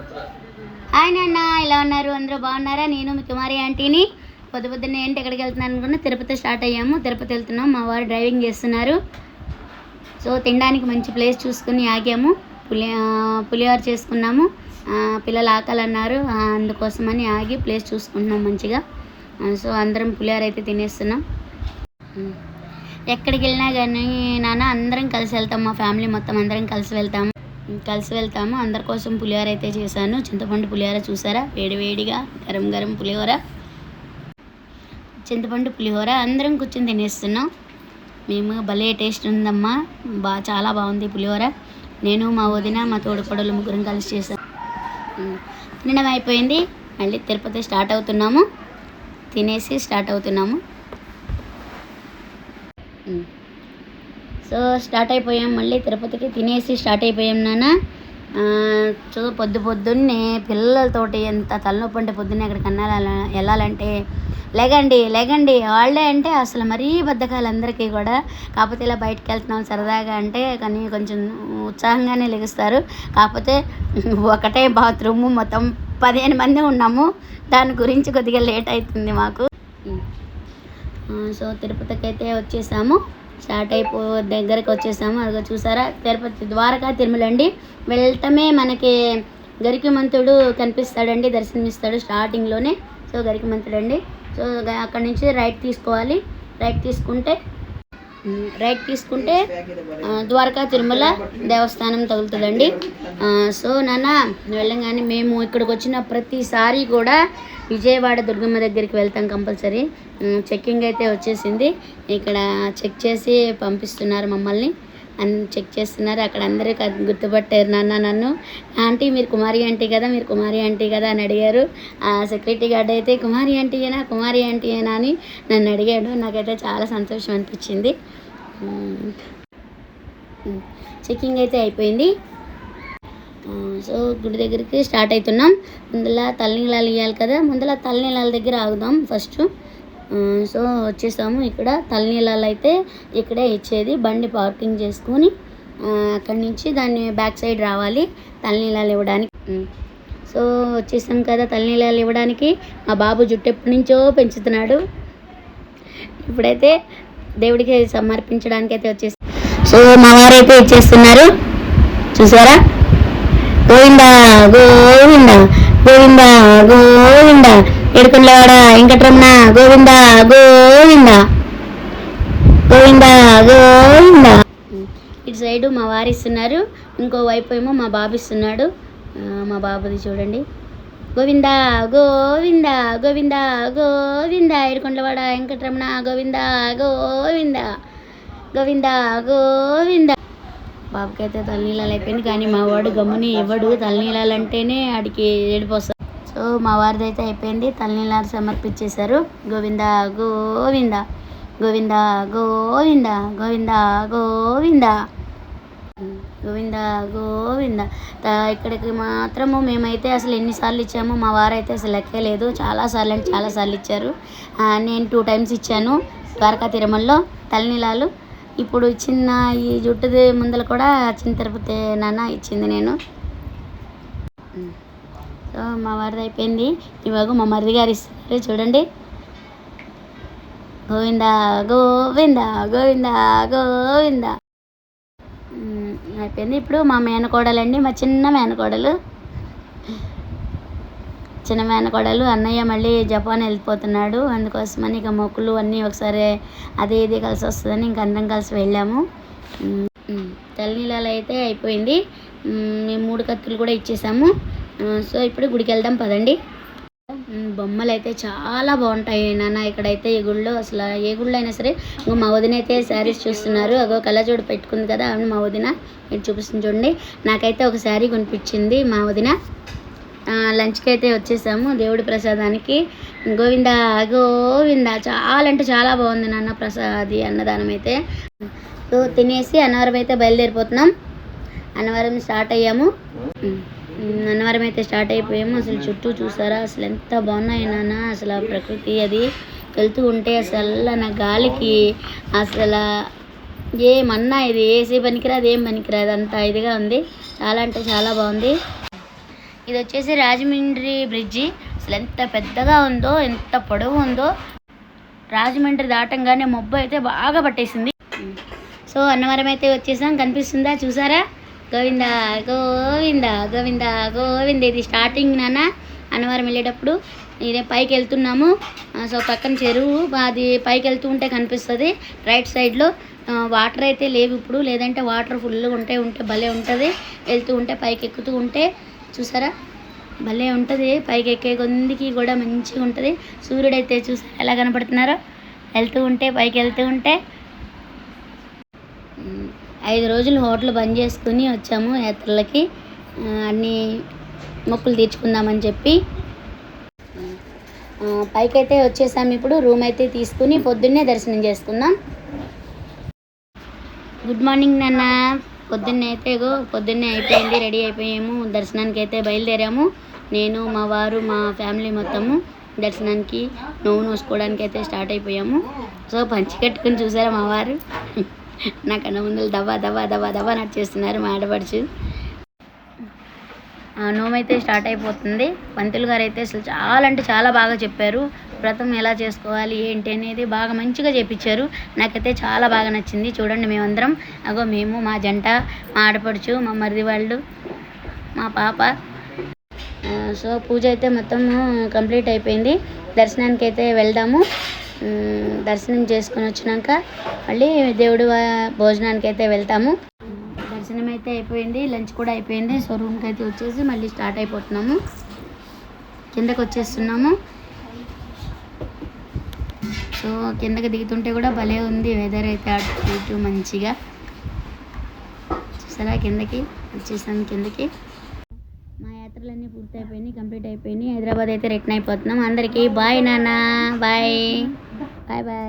Hi నాన్న ఎలా ఉన్నారు? అందరూ బాగున్నారా? నేను మీ కుమారి ఆంటీని. పొద్దు పొద్దున్న ఏంటి ఎక్కడికి వెళ్తున్నాను అనుకున్న? తిరుపతి స్టార్ట్ అయ్యాము. తిరుపతి వెళ్తున్నాం. మా వారు డ్రైవింగ్ చేస్తున్నారు. సో తినడానికి మంచి ప్లేస్ చూసుకుని ఆగాము. పులి పులిహోర చేసుకున్నాము. పిల్లలు ఆకలన్నారు. అందుకోసమని ఆగి ప్లేస్ చూసుకుంటున్నాం మంచిగా. సో అందరం పులిహోర అయితే తినేస్తున్నాం. ఎక్కడికి వెళ్ళినా కానీ నాన్న అందరం కలిసి వెళ్తాం. మా ఫ్యామిలీ మొత్తం అందరం కలిసి వెళ్తాము కలిసి వెళ్తాము. అందరి కోసం పులిహోర అయితే చేశాను. చింతపండు పులిహోర చూసారా? వేడివేడిగా గరం గరం పులిహోర. చింతపండు పులిహోర అందరం కూర్చొని తినేస్తున్నాం. మేము భలే టేస్ట్ ఉందమ్మా. బా చాలా బాగుంది పులిహోర. నేను మా వదిన మా తోడుకోడలు ముగ్గురం కలిసి చేశాను తినడం అయిపోయింది. మళ్ళీ తిరుపతి స్టార్ట్ అవుతున్నాము. తినేసి స్టార్ట్ అవుతున్నాము. సో స్టార్ట్ అయిపోయాం. మళ్ళీ తిరుపతికి తినేసి స్టార్ట్ అయిపోయాం నాన్న. సో పొద్దు పొద్దున్నే పిల్లలతోటి ఎంత తలనొప్పి అంటే పొద్దున్నే అక్కడికి అన్నాల వెళ్ళాలంటే లేగండి లేగండి. హాలిడే అంటే అసలు మరీ బద్ధకాలు అందరికీ కూడా. కాకపోతే ఇలా బయటకు వెళ్తున్నాం సరదాగా అంటే కానీ కొంచెం ఉత్సాహంగానే లెగుస్తారు. కాకపోతే ఒకటే బాత్రూము మొత్తం పదిహేను మంది ఉన్నాము. దాని గురించి కొద్దిగా లేట్ అవుతుంది మాకు. సో తిరుపతికి అయితే వచ్చేసాము. స్టార్ట్ అయిపో దగ్గరకు వచ్చేసాము. అదిగో చూసారా? తిరుపతి ద్వారకా తిరుమలండి. అండి మనకి గరికమంతుడు కనిపిస్తాడండి దర్శనమిస్తాడు స్టార్టింగ్లోనే. సో గరికమంతుడు అండి సో అక్కడ అక్కడి నుంచి రైట్ తీసుకోవాలి. రైట్ తీసుకుంటే రైట్ తీసుకుంటే ద్వారకా తిరుమల దేవస్థానం తగులుతుందండి. సో నాన్న వెళ్ళంగానే మేము ఇక్కడికి వచ్చిన ప్రతిసారి కూడా విజయవాడ దుర్గమ్మ దగ్గరికి వెళ్తాం కంపల్సరీ. చెక్కింగ్ అయితే వచ్చేసింది. ఇక్కడ చెక్ చేసి పంపిస్తున్నారు మమ్మల్ని. అన్ చెక్ చేస్తున్నారు. అక్కడ అందరూ గుర్తుపట్టారు నాన్న నన్ను. ఆంటీ మీరు కుమారి ఆంటీ కదా మీరు కుమారి ఆంటీ కదా అని అడిగారు. ఆ సెక్యూరిటీ గార్డ్ అయితే కుమారి ఆంటీయేనా కుమారి ఆంటీయేనా అని నన్ను అడిగాడు. నాకైతే చాలా సంతోషం అనిపించింది. చెకింగ్ చెక్కింగ్ అయితే అయిపోయింది. సో గుడి దగ్గరికి స్టార్ట్ అవుతున్నాం. ముందల తలనీలాలు ఇవ్వాలి కదా. ముందల తలనీలాల దగ్గర ఆగుదాం ఫస్ట్. సో వచ్చేసాము ఇక్కడ. తలనీలాలు అయితే ఇక్కడే ఇచ్చేది. బండి పార్కింగ్ చేసుకొని అక్కడి నుంచి దాన్ని బ్యాక్ సైడ్ రావాలి తలనీలాలు ఇవ్వడానికి. సో వచ్చేసాం కదా తలనీలాలు ఇవ్వడానికి. మా బాబు జుట్టు ఎప్పటి నుంచో పెంచుతున్నాడు. ఇప్పుడైతే దేవుడికి సమర్పించడానికి అయితే వచ్చేసి. సో మా వారు అయితే ఇచ్చేస్తున్నారు. చూసారా? గోవిందా గోవిందా గోవిందా గోవిందా. ఏడుకొండలవాడ వెంకటరమణ గోవింద గోవింద? గోవింద గోవింద? ఇటు సైడు మా వారి ఇస్తున్నారు. ఇంకో వైపు ఏమో మా బాబు ఇస్తున్నాడు. మా బాబుది చూడండి. గోవింద గోవింద గోవింద గోవింద. ఎడుకుండవాడ వెంకటరమణ గోవింద గోవింద. గోవింద గోవింద. బాబుకైతే తలనీలాలు అయిపోయింది. కానీ మా వాడు గమ్ముని ఇవ్వడు. తలనీలాలు అంటేనే ఆడికి ఏడిపోస్తాడు మా వారిది అయితే అయిపోయింది. తలనీలాలు సమర్పించేశారు. గోవింద గోవింద గోవింద గోవింద గోవింద గోవింద. గోవింద గోవింద. ఇక్కడికి మాత్రము మేమైతే అసలు ఎన్నిసార్లు ఇచ్చాము మా వారైతే అసలు లెక్కే లేదు. చాలాసార్లు అంటే చాలాసార్లు ఇచ్చారు. నేను టూ టైమ్స్ ఇచ్చాను ద్వారకా తిరుమలలో. తలనీలాలు ఇప్పుడు చిన్న ఈ జుట్టుది ముందర కూడా చిన్న తిరుపతి నాన్న ఇచ్చింది నేను. మా వారిది అయిపోయింది. ఇవాగో మా మరిది గారు ఇస్తారు చూడండి. గోవింద గోవింద గోవింద గోవింద. అయిపోయింది. ఇప్పుడు మా మేనకోడలండి మా చిన్న మేనకోడలు. చిన్న మేనకోడలు అన్నయ్య మళ్ళీ జపాన్ వెళ్ళిపోతున్నాడు. అందుకోసమని ఇక మొక్కులు అన్నీ ఒకసారి అదే ఇది కలిసి వస్తుందని ఇంక అందరం కలిసి వెళ్ళాము. ఉమ్, తలనీలాలు అయితే అయిపోయింది. మేము మూడు కత్తులు కూడా ఇచ్చేసాము. సో ఇప్పుడు గుడికి వెళ్దాం పదండి. బొమ్మలు అయితే చాలా బాగుంటాయి నాన్న. ఇక్కడైతే ఏ గుళ్ళో అసలు ఏ గుళ్ళో అయినా సరే ఇంకో మా వదిన అయితే శారీస్ చూస్తున్నారు. అగో కళ్ళజోడు పెట్టుకుంది కదా అవును మా వదిన. మీరు చూపిస్తుంది చూడండి. నాకైతే ఒక శారీ కొనిపించింది మా వదిన. లంచ్కి అయితే వచ్చేసాము దేవుడి ప్రసాదానికి. గోవింద గోవింద. చాలా అంటే చాలా బాగుంది నాన్న ప్రసాది అన్నదానం అయితే. తినేసి అన్నవరం అయితే బయలుదేరిపోతున్నాం. అన్నవరం స్టార్ట్ అయ్యాము. అన్నవరం అయితే స్టార్ట్ అయిపోయాము. అసలు చుట్టూ చూసారా? అసలు ఎంత బాగున్నాయి నాన్న. అసలు ఆ ప్రకృతి అది. వెళ్తూ ఉంటే అసలు నా గాలికి అసలు ఏమన్నా ఇది. ఏసీ పనికిరాదు ఏం పనికిరాదు. అంత ఇదిగా ఉంది. చాలా అంటే చాలా బాగుంది. ఇది వచ్చేసి రాజమండ్రి బ్రిడ్జి. అసలు ఎంత పెద్దగా ఉందో ఎంత పొడవు ఉందో రాజమండ్రి దాటంగానే మబ్బు అయితే బాగా పట్టేసింది. సో అన్నవరం అయితే వచ్చేసాం. కనిపిస్తుందా? చూసారా? గోవింద గోవింద గోవింద గోవింద. ఇది స్టార్టింగ్ నాన్న అన్నవరం వెళ్ళేటప్పుడు ఇదే పైకి వెళ్తున్నాము. సో పక్కన చెరువు అది పైకి వెళ్తూ ఉంటే కనిపిస్తుంది. రైట్ సైడ్లో వాటర్ అయితే లేవు ఇప్పుడు. లేదంటే వాటర్ ఫుల్గా ఉంటే ఉంటే భలే ఉంటుంది. వెళ్తూ ఉంటే పైకి ఎక్కుతూ ఉంటే చూసారా? భలే ఉంటుంది. పైకి ఎక్కే కొందికి కూడా మంచిగా ఉంటుంది. సూర్యుడు అయితే చూసారా ఎలా కనపడుతున్నారో? వెళ్తూ ఉంటే పైకి వెళ్తూ ఉంటే ఐదు రోజులు హోటల్ బంద్ చేసుకుని వచ్చాము యాత్రలకి. అన్నీ అన్ని మొక్కులు తీర్చుకుందామని చెప్పి. పైకైతే వచ్చేసాము ఇప్పుడు. రూమ్ అయితే తీసుకుని పొద్దున్నే దర్శనం చేసుకుందాం. గుడ్ మార్నింగ్ నాన్న. పొద్దున్నే అయితే పొద్దున్నే అయిపోయింది రెడీ అయిపోయాము. దర్శనానికి అయితే బయలుదేరాము. నేను మా వారు మా ఫ్యామిలీ మొత్తము దర్శనానికి నోవు నోసుకోవడానికి అయితే స్టార్ట్ అయిపోయాము. సో పంచి కట్టుకుని చూసారా మా వారు? నా కన్న ముందు దవ్వా దవా దవా నట్ నడిచేస్తున్నారు మా ఆడపడుచు. నోమైతే స్టార్ట్ అయిపోతుంది. పంతులు గారు అయితే అసలు చాలా అంటే చాలా బాగా చెప్పారు. వ్రతం ఎలా చేసుకోవాలి ఏంటి అనేది బాగా మంచిగా చేపించారు. నాకైతే చాలా బాగా నచ్చింది. చూడండి మేమందరం. అగో మేము మా జంట మా ఆడపడుచు మా మరిది వాళ్ళు మా పాప. సో పూజ అయితే మొత్తం కంప్లీట్ అయిపోయింది. దర్శనానికి అయితే వెళ్దాము. దర్శనం చేసుకుని వచ్చినాక మళ్ళీ దేవుడి భోజనానికి అయితే వెళ్తాము. దర్శనం అయితే అయిపోయింది లంచ్ కూడా అయిపోయింది. సో రూమ్కి అయితే వచ్చేసి మళ్ళీ స్టార్ట్ అయిపోతున్నాము. కిందకి వచ్చేస్తున్నాము. సో కిందకి దిగుతుంటే కూడా భలే ఉంది వెదర్ అయితే అటు ఇటు మంచిగా. చూసారా కిందకి? వచ్చేసాము కిందకి. మా యాత్రలన్నీ పూర్తి అయిపోయినాయి కంప్లీట్ అయిపోయినాయి. హైదరాబాద్ అయితే రిటర్న్ అయిపోతున్నాం. అందరికీ బాయ్ నాన్న బాయ్. Bye bye